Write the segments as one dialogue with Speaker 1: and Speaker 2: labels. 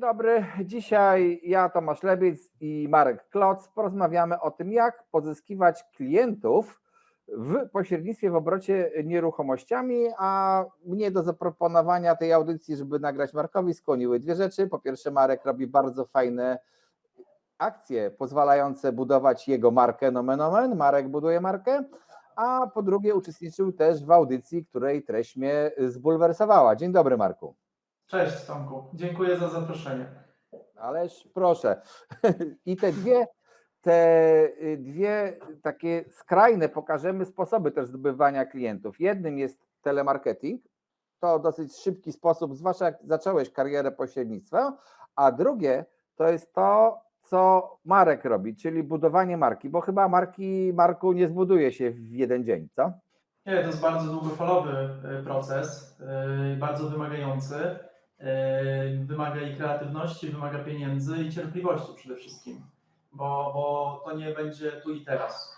Speaker 1: dobry. Dzisiaj ja, Tomasz Lebiec i Marek Kloc porozmawiamy o tym, jak pozyskiwać klientów w pośrednictwie w obrocie nieruchomościami, a mnie do zaproponowania tej audycji, żeby nagrać Markowi, skłoniły dwie rzeczy. Po pierwsze, Marek robi bardzo fajne akcje pozwalające budować jego markę nomen omen. Marek buduje markę. A po drugie, uczestniczył też w audycji, której treść mnie zbulwersowała. Dzień dobry, Marku.
Speaker 2: Cześć Tomku, dziękuję za zaproszenie.
Speaker 1: Ależ proszę. I te dwie, te y, dwie takie skrajne pokażemy sposoby też zdobywania klientów. Jednym jest telemarketing, to dosyć szybki sposób, zwłaszcza jak zacząłeś karierę pośrednictwa, a drugie to jest to, co Marek robi, czyli budowanie marki, bo chyba marki, Marku, nie zbuduje się w jeden dzień, co?
Speaker 2: Nie, to jest bardzo długofalowy y, proces, y, bardzo wymagający. Y, Wymaga i kreatywności, wymaga pieniędzy i cierpliwości przede wszystkim, bo, bo to nie będzie tu i teraz.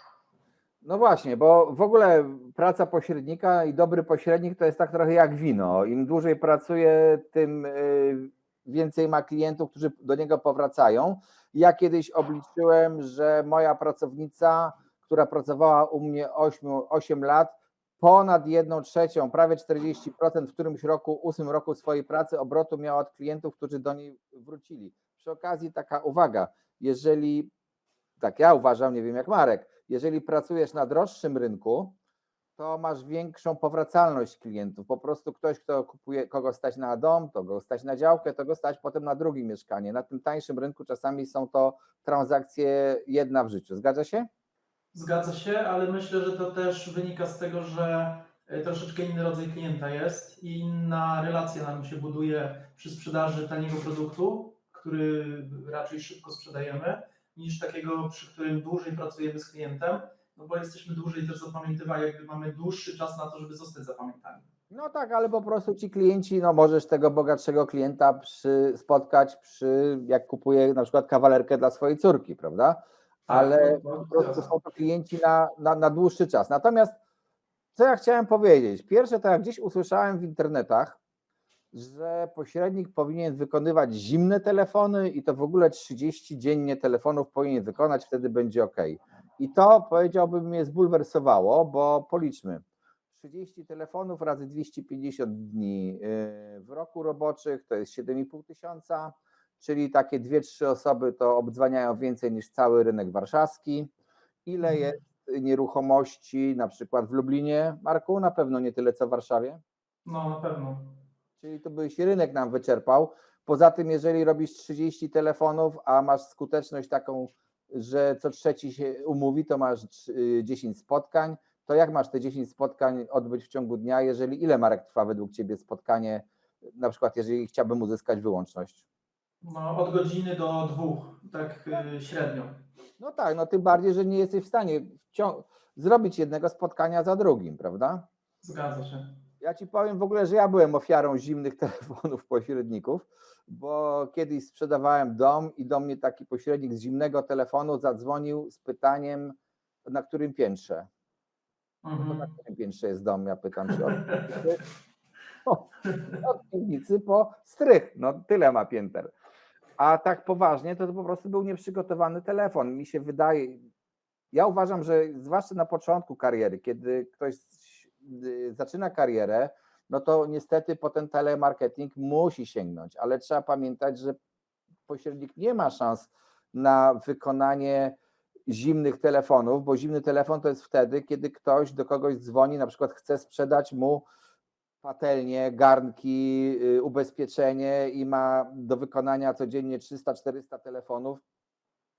Speaker 1: No właśnie, bo w ogóle praca pośrednika i dobry pośrednik to jest tak trochę jak wino. Im dłużej pracuje, tym y, więcej ma klientów, którzy do niego powracają. Ja kiedyś obliczyłem, że moja pracownica, która pracowała u mnie 8, 8 lat, ponad 1 trzecią, prawie 40% w którymś roku, ósmym roku swojej pracy obrotu miała od klientów, którzy do niej wrócili. Przy okazji taka uwaga, jeżeli, tak ja uważam, nie wiem jak Marek, jeżeli pracujesz na droższym rynku, to masz większą powracalność klientów. Po prostu ktoś, kto kupuje, kogo stać na dom, to go stać na działkę, to go stać potem na drugie mieszkanie. Na tym tańszym rynku czasami są to transakcje jedna w życiu. Zgadza się?
Speaker 2: Zgadza się, ale myślę, że to też wynika z tego, że y, troszeczkę inny rodzaj klienta jest i inna relacja nam się buduje przy sprzedaży taniego produktu, który raczej szybko sprzedajemy, niż takiego, przy którym dłużej pracujemy z klientem, no bo jesteśmy dłużej też zapamiętywani, jakby mamy dłuższy czas na to, żeby zostać zapamiętani.
Speaker 1: No tak, ale po prostu ci klienci, no możesz tego bogatszego klienta przy, spotkać przy, jak kupuje na przykład kawalerkę dla swojej córki, prawda? Ale
Speaker 2: to
Speaker 1: po prostu
Speaker 2: zgadza.
Speaker 1: są to klienci na, na, na dłuższy czas. Natomiast co ja chciałem powiedzieć? Pierwsze to jak gdzieś usłyszałem w internetach, że pośrednik powinien wykonywać zimne telefony i to w ogóle 30 dziennie telefonów powinien wykonać, wtedy będzie ok. I to powiedziałbym mnie zbulwersowało, bo policzmy. 30 telefonów razy 250 dni yy, w roku roboczych to jest 7,5 tysiąca, czyli takie 2-3 osoby to obdzwaniają więcej niż cały rynek warszawski. Ile
Speaker 2: Mhm.
Speaker 1: jest nieruchomości na przykład w Lublinie, Marku? Na pewno nie tyle co w Warszawie.
Speaker 2: No na pewno.
Speaker 1: Czyli to byś rynek nam wyczerpał. Poza tym, jeżeli robisz 30 telefonów, a masz skuteczność taką, że co trzeci się umówi, to masz y, 10 spotkań, to jak masz te 10 spotkań odbyć w ciągu dnia, jeżeli ile marek trwa według Ciebie spotkanie, na przykład jeżeli chciałbym uzyskać wyłączność?
Speaker 2: No, od godziny do dwóch, tak y, średnio.
Speaker 1: No tak, no tym bardziej, że nie jesteś w stanie wcią- zrobić jednego spotkania za drugim, prawda?
Speaker 2: Zgadza się.
Speaker 1: Ja ci powiem w ogóle, że ja byłem ofiarą zimnych telefonów pośredników, bo kiedyś sprzedawałem dom i do mnie taki pośrednik z zimnego telefonu zadzwonił z pytaniem, na którym piętrze. No, na
Speaker 2: Mhm.
Speaker 1: którym piętrze jest dom? Ja pytam się. Od, o, od piwnicy po strych. No tyle ma pięter. A tak poważnie, to, to po prostu był nieprzygotowany telefon. Mi się wydaje, ja uważam, że zwłaszcza na początku kariery, kiedy ktoś zaczyna karierę, no to niestety po ten telemarketing musi sięgnąć, ale trzeba pamiętać, że pośrednik nie ma szans na wykonanie zimnych telefonów, bo zimny telefon to jest wtedy, kiedy ktoś do kogoś dzwoni, na przykład chce sprzedać mu patelnię, garnki, y, ubezpieczenie i ma do wykonania codziennie 300-400 telefonów.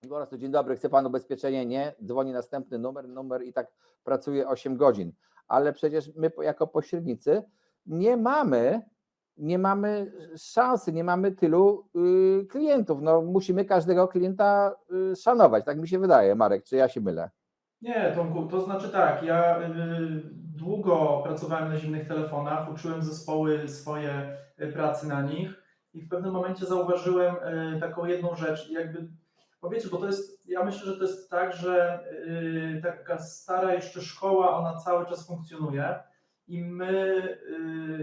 Speaker 1: I po prostu dzień dobry, chce pan ubezpieczenie? Nie. Dzwoni następny numer, numer i tak pracuje 8 godzin. Ale przecież my jako pośrednicy nie mamy, nie mamy szansy, nie mamy tylu y, klientów. No, musimy każdego klienta y, szanować. Tak mi się wydaje, Marek, czy ja się mylę?
Speaker 2: Nie, Tomku, to znaczy tak, ja y, długo pracowałem na zimnych telefonach, uczyłem zespoły swoje y, pracy na nich i w pewnym momencie zauważyłem y, taką jedną rzecz, jakby, bo bo to jest, ja myślę, że to jest tak, że y, taka stara jeszcze szkoła, ona cały czas funkcjonuje i my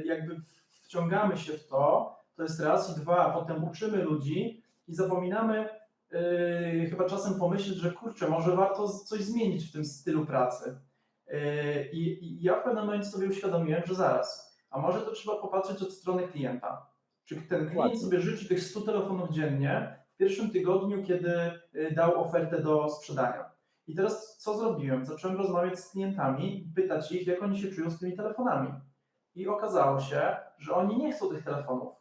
Speaker 2: jakby wciągamy się w to, to jest raz, i dwa, potem uczymy ludzi i zapominamy chyba czasem pomyśleć, że kurczę, może warto coś zmienić w tym stylu pracy. Yy, I, I ja w pewnym momencie sobie uświadomiłem, że zaraz, a może to trzeba popatrzeć od strony klienta. Czy ten klient sobie życzy tych 100 telefonów dziennie w pierwszym tygodniu, kiedy y, dał ofertę do sprzedania. I teraz co zrobiłem? Zacząłem rozmawiać z klientami pytać ich, jak oni się czują z tymi telefonami. I okazało się, że oni nie chcą tych telefonów.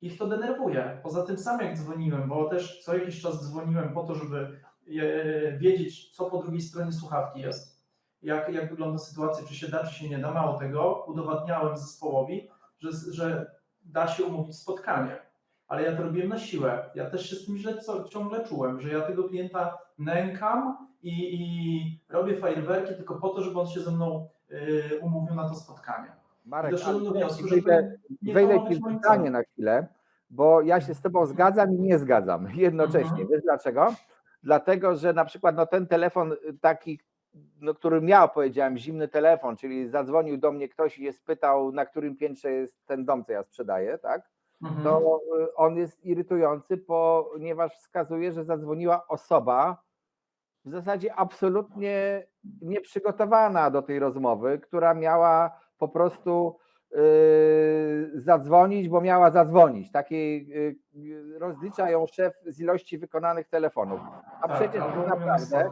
Speaker 2: Ich to denerwuje. Poza tym sam jak dzwoniłem, bo też co jakiś czas dzwoniłem po to, żeby e, wiedzieć, co po drugiej stronie słuchawki jest, jak, jak wygląda sytuacja, czy się da, czy się nie da. Mało tego, udowadniałem zespołowi, że, że da się umówić spotkanie. Ale ja to robiłem na siłę. Ja też się z tym źle ciągle czułem, że ja tego klienta nękam i, i robię fajerwerki tylko po to, żeby on się ze mną y, umówił na to spotkanie.
Speaker 1: Marek,
Speaker 2: doszedłem do
Speaker 1: ale
Speaker 2: wniosku, że
Speaker 1: wejdę, ci w zdanie na chwilę, bo ja się z tobą zgadzam i nie zgadzam jednocześnie.
Speaker 2: Mhm.
Speaker 1: Wiesz dlaczego? Dlatego, że na przykład no, ten telefon taki, no, który miał, powiedziałem, zimny telefon, czyli zadzwonił do mnie ktoś i się spytał, na którym piętrze jest ten dom, co ja sprzedaję, tak?
Speaker 2: Mhm.
Speaker 1: to y, on jest irytujący, ponieważ wskazuje, że zadzwoniła osoba w zasadzie absolutnie nieprzygotowana do tej rozmowy, która miała po prostu y, zadzwonić, bo miała zadzwonić. Takiej y, y, rozlicza ją szef z ilości wykonanych telefonów. A
Speaker 2: Tak,
Speaker 1: przecież tak naprawdę.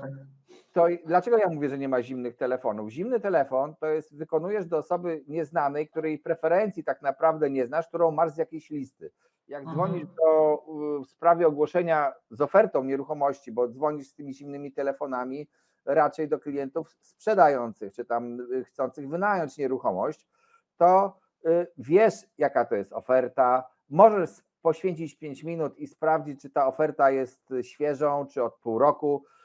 Speaker 1: To dlaczego ja mówię, że nie ma zimnych telefonów? Zimny telefon to jest wykonujesz do osoby nieznanej, której preferencji tak naprawdę nie znasz, którą masz z jakiejś listy. Jak
Speaker 2: Mhm.
Speaker 1: dzwonisz do, y, w sprawie ogłoszenia z ofertą nieruchomości, bo dzwonisz z tymi zimnymi telefonami raczej do klientów sprzedających, czy tam y, chcących wynająć nieruchomość, to y, wiesz, jaka to jest oferta, możesz poświęcić 5 minut i sprawdzić, czy ta oferta jest świeżą, czy od pół roku, y,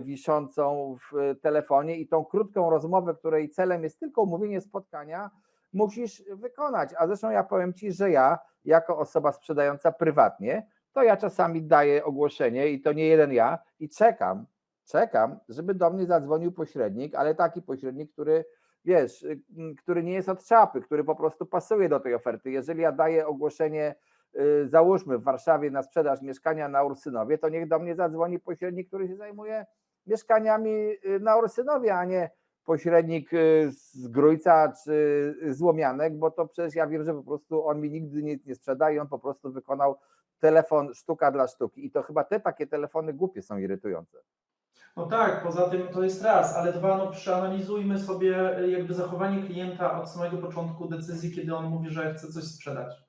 Speaker 1: wiszącą w telefonie i tą krótką rozmowę, której celem jest tylko umówienie spotkania, musisz wykonać. A zresztą ja powiem Ci, że ja jako osoba sprzedająca prywatnie, to ja czasami daję ogłoszenie i to nie jeden ja i czekam, czekam, żeby do mnie zadzwonił pośrednik, ale taki pośrednik, który wiesz, y, który nie jest od czapy, który po prostu pasuje do tej oferty. Jeżeli ja daję ogłoszenie, y, załóżmy w Warszawie na sprzedaż mieszkania na Ursynowie, to niech do mnie zadzwoni pośrednik, który się zajmuje mieszkaniami y, na Ursynowie, a nie pośrednik y, z Grójca czy z Łomianek, bo to przecież ja wiem, że po prostu on mi nigdy nic nie sprzeda i on po prostu wykonał telefon sztuka dla sztuki. I to chyba te takie telefony głupie są irytujące.
Speaker 2: No tak, poza tym to jest raz, ale dwa, no przeanalizujmy sobie y, jakby zachowanie klienta od samego początku decyzji, kiedy on mówi, że chce coś sprzedać.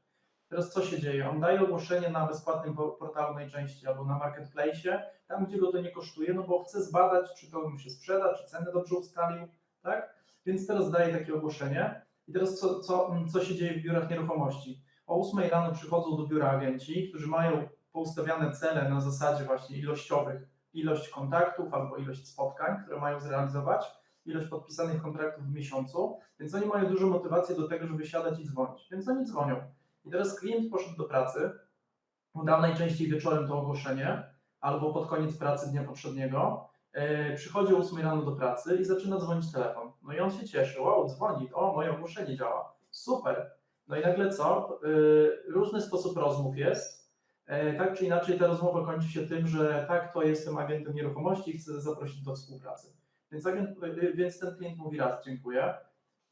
Speaker 2: Teraz co się dzieje? On daje ogłoszenie na bezpłatnym po- portalu najczęściej albo na marketplace, tam gdzie go to nie kosztuje, no bo chce zbadać, czy to mu się sprzeda, czy ceny dobrze ustalił, tak? Więc teraz daje takie ogłoszenie. I teraz co, co, co się dzieje w biurach nieruchomości? O 8 rano przychodzą do biura agenci, którzy mają poustawiane cele na zasadzie właśnie ilościowych, ilość kontaktów albo ilość spotkań, które mają zrealizować, ilość podpisanych kontraktów w miesiącu, więc oni mają dużą motywację do tego, żeby siadać i dzwonić, więc oni dzwonią. I teraz klient poszedł do pracy, udał najczęściej wieczorem to ogłoszenie, albo pod koniec pracy dnia poprzedniego, yy, przychodzi o 8 rano do pracy i zaczyna dzwonić telefon. No i on się cieszy, wow, dzwoni, o, moje ogłoszenie działa, super. No i nagle co? Yy, różny sposób rozmów jest, E, Tak czy inaczej, ta rozmowa kończy się tym, że tak, to jestem agentem nieruchomości i chcę zaprosić do współpracy. Więc, agent, więc ten klient mówi raz dziękuję,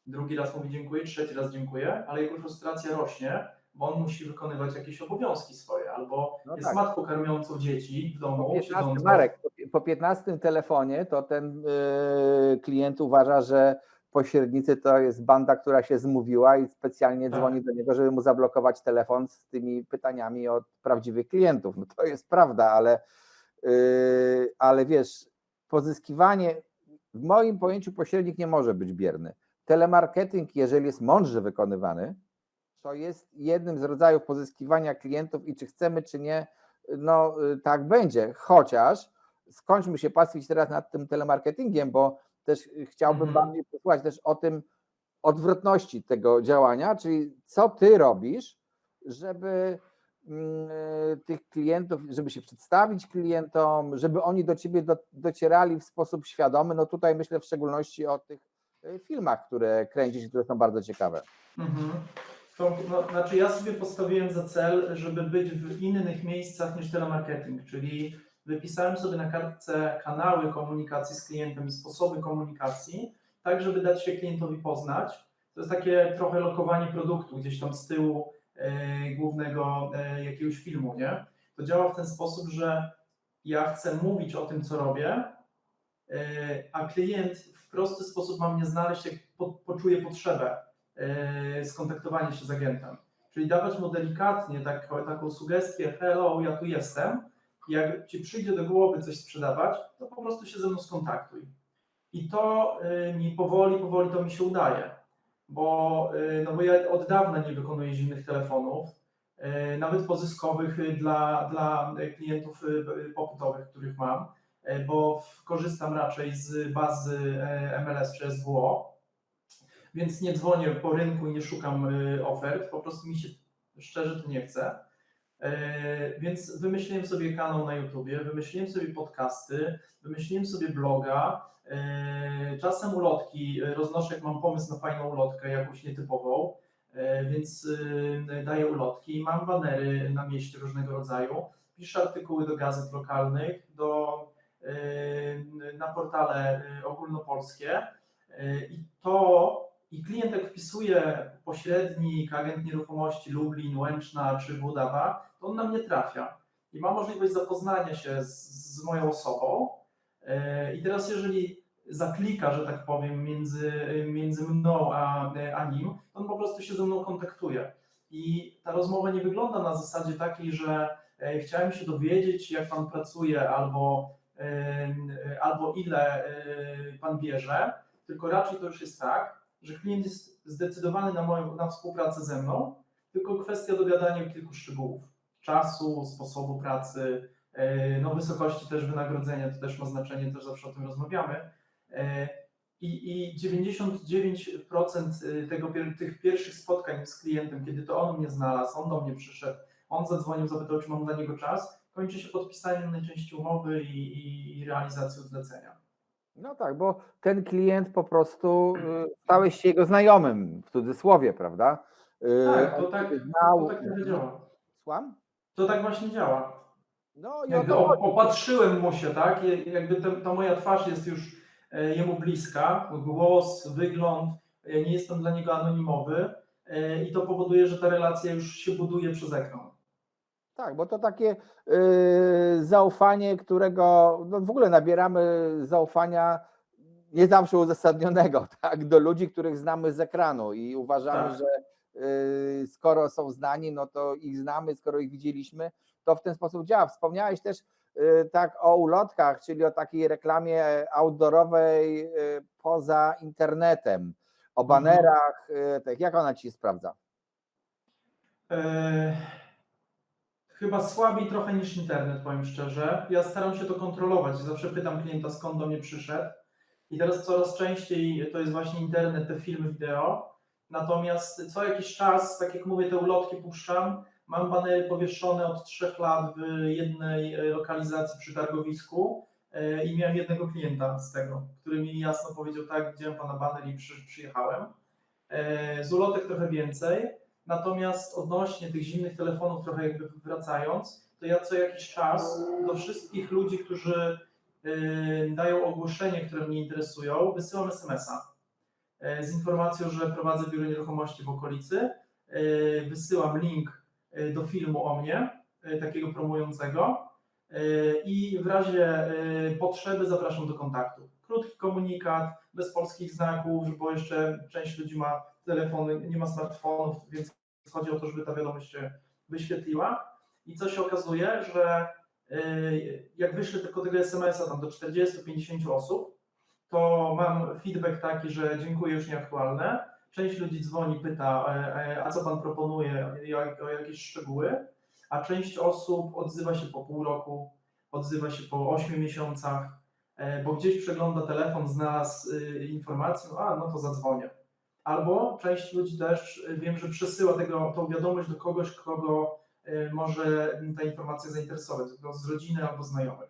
Speaker 2: drugi raz mówi dziękuję, trzeci raz dziękuję, ale jego frustracja rośnie, bo on musi wykonywać jakieś obowiązki swoje, albo
Speaker 1: No
Speaker 2: jest
Speaker 1: tak.
Speaker 2: matką karmiącą dzieci w
Speaker 1: Po
Speaker 2: domu,
Speaker 1: 15,
Speaker 2: siedzącą.
Speaker 1: Marek, po- po 15 telefonie to ten y, klient uważa, że pośrednicy to jest banda, która się zmówiła i specjalnie
Speaker 2: Tak.
Speaker 1: dzwoni do niego, żeby mu zablokować telefon z tymi pytaniami od prawdziwych klientów. No to jest prawda, ale, y, ale wiesz, pozyskiwanie, w moim pojęciu pośrednik nie może być bierny. Telemarketing, jeżeli jest mądrze wykonywany, to jest jednym z rodzajów pozyskiwania klientów i czy chcemy, czy nie, no y, tak będzie. Chociaż skończmy się pastwić teraz nad tym telemarketingiem, bo też chciałbym
Speaker 2: Mhm.
Speaker 1: bardziej posłuchać też o tym odwrotności tego działania, czyli co ty robisz, żeby mm, y, tych klientów, żeby się przedstawić klientom, żeby oni do ciebie do, docierali w sposób świadomy. No tutaj myślę w szczególności o tych y, filmach, które kręcisz, które są bardzo ciekawe.
Speaker 2: Mhm. To, no, znaczy ja sobie postawiłem za cel, żeby być w innych miejscach niż telemarketing, czyli wypisałem sobie na kartce kanały komunikacji z klientem sposoby komunikacji, tak żeby dać się klientowi poznać. To jest takie trochę lokowanie produktu gdzieś tam z tyłu e, głównego e, jakiegoś filmu, nie? To działa w ten sposób, że ja chcę mówić o tym, co robię, e, a klient w prosty sposób ma mnie znaleźć, jak po, poczuje potrzebę e, skontaktowania się z agentem. Czyli dawać mu delikatnie tak, taką sugestię, hello, ja tu jestem, jak ci przyjdzie do głowy coś sprzedawać, to po prostu się ze mną skontaktuj. I to y, mi powoli, powoli to mi się udaje, bo, y, no bo ja od dawna nie wykonuję zimnych telefonów, nawet pozyskowych dla, dla klientów popytowych, których mam, bo korzystam raczej z bazy MLS czy SWO, więc nie dzwonię po rynku i nie szukam y, ofert, po prostu mi się szczerze to nie chce. E, Więc wymyśliłem sobie kanał na YouTubie, wymyśliłem sobie podcasty, wymyśliłem sobie bloga. e, Czasem ulotki roznoszę, jak mam pomysł na fajną ulotkę, jakąś nietypową, e, więc e, daję ulotki. Mam banery na mieście różnego rodzaju, piszę artykuły do gazet lokalnych, do, e, na portale ogólnopolskie i to i klient jak wpisuje pośrednik, agent nieruchomości Lublin, Łęczna czy Włodawa, to on na mnie trafia i ma możliwość zapoznania się z, z moją osobą. E, I teraz jeżeli zaklika, że tak powiem, między, między mną a, a nim, to on po prostu się ze mną kontaktuje. I ta rozmowa nie wygląda na zasadzie takiej, że e, chciałem się dowiedzieć, jak pan pracuje, albo, e, albo ile pan bierze, tylko raczej to już jest tak, że klient jest zdecydowany na moją na współpracę ze mną, tylko kwestia dogadania kilku szczegółów. Czasu, sposobu pracy, e, no wysokości też wynagrodzenia, to też ma znaczenie, też zawsze o tym rozmawiamy. E, I, i 99% tego, pier- tych pierwszych spotkań z klientem, kiedy to on mnie znalazł, on do mnie przyszedł, on zadzwonił, zapytał, czy mam dla niego czas, kończy się podpisaniem najczęściej umowy i, i realizacją zlecenia.
Speaker 1: No tak, bo ten klient po prostu y, stałeś się jego znajomym, w cudzysłowie, prawda? Y,
Speaker 2: Tak, to tak,
Speaker 1: znał.
Speaker 2: to tak trochę działa.
Speaker 1: Słucham?
Speaker 2: To tak właśnie działa.
Speaker 1: No i o
Speaker 2: Jakby
Speaker 1: chodzi.
Speaker 2: opatrzyłem mu się, tak? Jakby te, ta moja twarz jest już e, jemu bliska, głos, wygląd, ja nie jestem dla niego anonimowy e, i to powoduje, że ta relacja już się buduje przez ekran.
Speaker 1: Tak, bo to takie y, zaufanie, którego no w ogóle nabieramy zaufania nie zawsze uzasadnionego, tak, do ludzi, których znamy z ekranu i uważamy,
Speaker 2: Tak.
Speaker 1: że y, skoro są znani, no to ich znamy, skoro ich widzieliśmy, to w ten sposób działa. Wspomniałeś też y, tak o ulotkach, czyli o takiej reklamie outdoorowej poza internetem, o
Speaker 2: Mhm.
Speaker 1: banerach, tak, jak ona ci sprawdza?
Speaker 2: Chyba słabiej trochę niż internet, powiem szczerze. Ja staram się to kontrolować. Zawsze pytam klienta, skąd do mnie przyszedł. I teraz coraz częściej to jest właśnie internet, te filmy wideo. Natomiast co jakiś czas, tak jak mówię, te ulotki puszczam. Mam banery powieszone od trzech lat w jednej e, lokalizacji przy targowisku e, i miałem jednego klienta z tego, który mi jasno powiedział, tak, widziałem pana baner i przy, przyjechałem. E, Z ulotek trochę więcej. Natomiast odnośnie tych zimnych telefonów, trochę jakby wracając, to ja co jakiś czas do wszystkich ludzi, którzy y, dają ogłoszenie, które mnie interesują, wysyłam SMS-a y, z informacją, że prowadzę biuro nieruchomości w okolicy. Y, Wysyłam link do filmu o mnie, takiego promującego i w razie potrzeby zapraszam do kontaktu. Krótki komunikat, bez polskich znaków, bo jeszcze część ludzi ma telefony, nie ma smartfonów, więc chodzi o to, żeby ta wiadomość się wyświetliła. I co się okazuje, że y, jak wyślę tylko tego SMS-a tam do 40-50 osób, to mam feedback taki, że dziękuję, już nieaktualne. Część ludzi dzwoni, pyta, e, e, a co pan proponuje, o jakieś szczegóły, a część osób odzywa się po pół roku, odzywa się po 8 miesiącach, e, bo gdzieś przegląda telefon, znalazł informację, a no to zadzwonię. Albo część ludzi też y, wiem, że przesyła tego, tą wiadomość do kogoś, kogo y, może ta informacja zainteresować, z rodziny albo znajomych.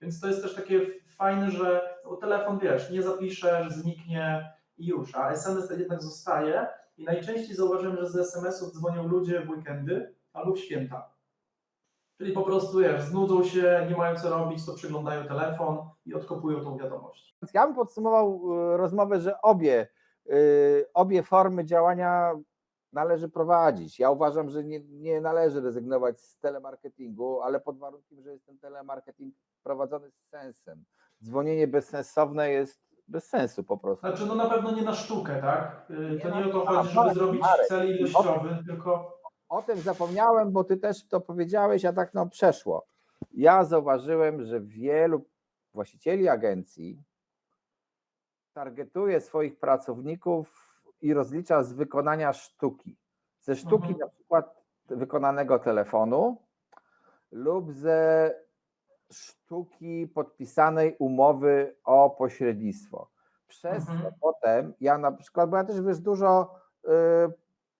Speaker 2: Więc to jest też takie fajne, że o telefon wiesz, nie zapiszesz, zniknie i już, a SMS jednak zostaje I najczęściej zauważyłem, że z SMS-ów dzwonią ludzie w weekendy albo w święta. Czyli po prostu wiesz, znudzą się, nie mają co robić, to przyglądają telefon i odkopują tą wiadomość.
Speaker 1: Ja bym podsumował y, rozmowę, że obie, obie formy działania należy prowadzić. Ja uważam, że nie, nie należy rezygnować z telemarketingu, ale pod warunkiem, że jest ten telemarketing prowadzony z sensem. Dzwonienie bezsensowne jest bez sensu po prostu.
Speaker 2: Znaczy, no na pewno nie na sztukę, tak? Y, To
Speaker 1: Nie
Speaker 2: nie o to chodzi, żeby
Speaker 1: Marek,
Speaker 2: zrobić
Speaker 1: Marek,
Speaker 2: cel ilościowy, tylko
Speaker 1: O tym zapomniałem, bo ty też to powiedziałeś, a tak no przeszło. Ja zauważyłem, że wielu właścicieli agencji targetuje swoich pracowników i rozlicza z wykonania sztuki. Ze sztuki
Speaker 2: Mhm.
Speaker 1: na przykład wykonanego telefonu lub ze sztuki podpisanej umowy o pośrednictwo. Przez
Speaker 2: Mhm.
Speaker 1: to potem ja na przykład, bo ja też wiesz dużo y,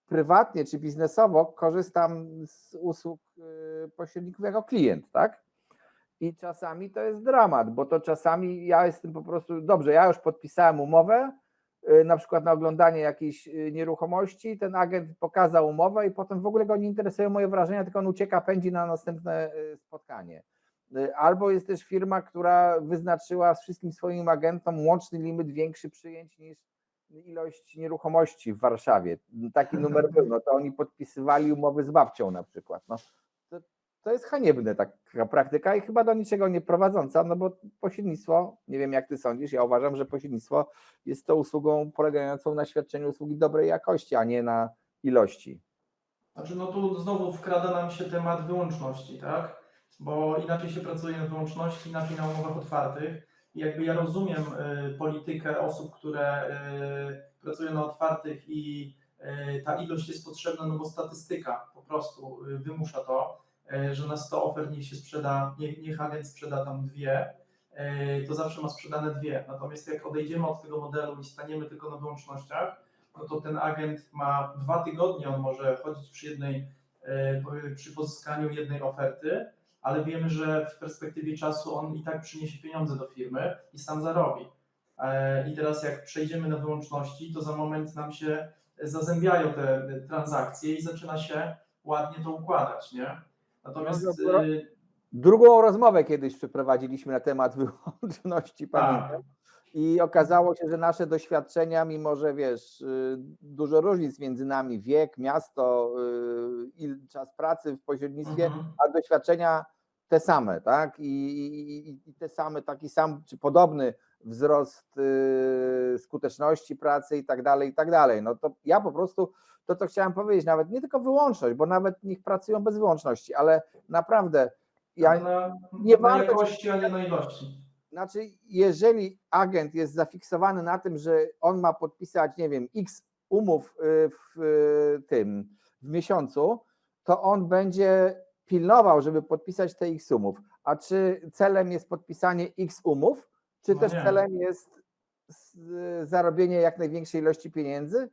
Speaker 1: prywatnie czy biznesowo korzystam z usług y, pośredników jako klient, tak? I czasami to jest dramat, bo to czasami ja jestem po prostu, dobrze, ja już podpisałem umowę, y, na przykład na oglądanie jakiejś y, nieruchomości, ten agent pokazał umowę i potem w ogóle go nie interesują moje wrażenia, tylko on ucieka, pędzi na następne y, spotkanie. Albo jest też firma, która wyznaczyła z wszystkim swoim agentom łączny limit większy przyjęć niż ilość nieruchomości w Warszawie. Taki numer był, no to oni podpisywali umowy z babcią na przykład. No, to, jest haniebne taka praktyka i chyba do niczego nie prowadząca, no bo pośrednictwo, nie wiem jak ty sądzisz, ja uważam, że pośrednictwo jest to usługą polegającą na świadczeniu usługi dobrej jakości, a nie na ilości.
Speaker 2: Znaczy, no tu znowu wkrada nam się temat wyłączności, tak? Bo inaczej się pracuje na wyłączności, inaczej na umowach otwartych. I jakby ja rozumiem y, politykę osób, które y, pracują na otwartych i y, ta ilość jest potrzebna, no bo statystyka po prostu y, wymusza to, że na 100 ofert niech się sprzeda, niech, niech agent sprzeda tam dwie, y, to zawsze ma sprzedane dwie. Natomiast jak odejdziemy od tego modelu i staniemy tylko na wyłącznościach, no to ten agent ma dwa tygodnie, on może chodzić przy jednej, e, przy pozyskaniu jednej oferty, ale wiemy, że w perspektywie czasu on i tak przyniesie pieniądze do firmy i sam zarobi. E, I teraz jak przejdziemy na wyłączności, to za moment nam się zazębiają te transakcje i zaczyna się ładnie to układać, nie? Natomiast e,
Speaker 1: Drugą rozmowę kiedyś przeprowadziliśmy na temat wyłączności,
Speaker 2: tak,
Speaker 1: pamiętam. I okazało się, że nasze doświadczenia, mimo że wiesz, y, dużo różnic między nami, wiek, miasto, y, czas pracy w pośrednictwie,
Speaker 2: mhm.
Speaker 1: a doświadczenia te same, tak? I, i, i te same, taki sam czy podobny wzrost y, skuteczności pracy i tak dalej, i tak dalej. No to ja po prostu to, co chciałem powiedzieć, nawet nie tylko wyłączność, bo nawet niech pracują bez wyłączności, ale naprawdę ja,
Speaker 2: na,
Speaker 1: nie
Speaker 2: na jakości, a nie na ilości.
Speaker 1: znaczy, jeżeli agent jest zafiksowany na tym, że on ma podpisać, nie wiem, x umów y, w y, tym w miesiącu, to on będzie pilnował, żeby podpisać te x umów. A czy celem jest podpisanie x umów, czy
Speaker 2: No
Speaker 1: też
Speaker 2: nie.
Speaker 1: celem jest zarobienie jak największej ilości pieniędzy?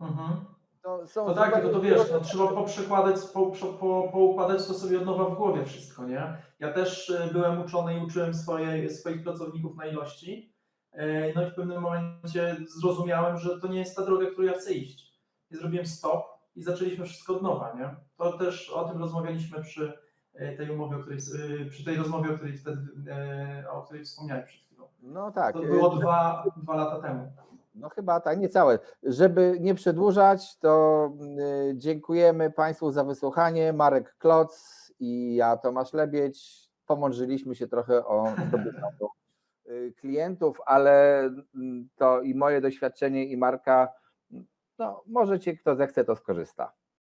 Speaker 2: Mhm.
Speaker 1: To są
Speaker 2: No tak, tylko to wiesz, no, trzeba poprzekładać, po, po, poukładać to sobie od nowa w głowie wszystko, nie? Ja też e, byłem uczony i uczyłem swoje, swoich pracowników na ilości, e, no i w pewnym momencie zrozumiałem, że to nie jest ta droga, którą ja chcę iść. I zrobiłem stop i zaczęliśmy wszystko od nowa, nie? To też o tym rozmawialiśmy przy tej umowie, o której, e, przy tej rozmowie, o której wtedy, e, o której wspomniałem przed chwilą.
Speaker 1: No tak.
Speaker 2: To
Speaker 1: y,
Speaker 2: było dwa, dwa lata temu.
Speaker 1: No chyba tak, niecałe. Żeby nie przedłużać, to y, dziękujemy Państwu za wysłuchanie. Marek Kloc i ja, Tomasz Lebieć. Pomądrzyliśmy się trochę o zdobywaniu y, klientów, ale mm, to i moje doświadczenie, i Marka, no możecie, kto zechce, to skorzysta.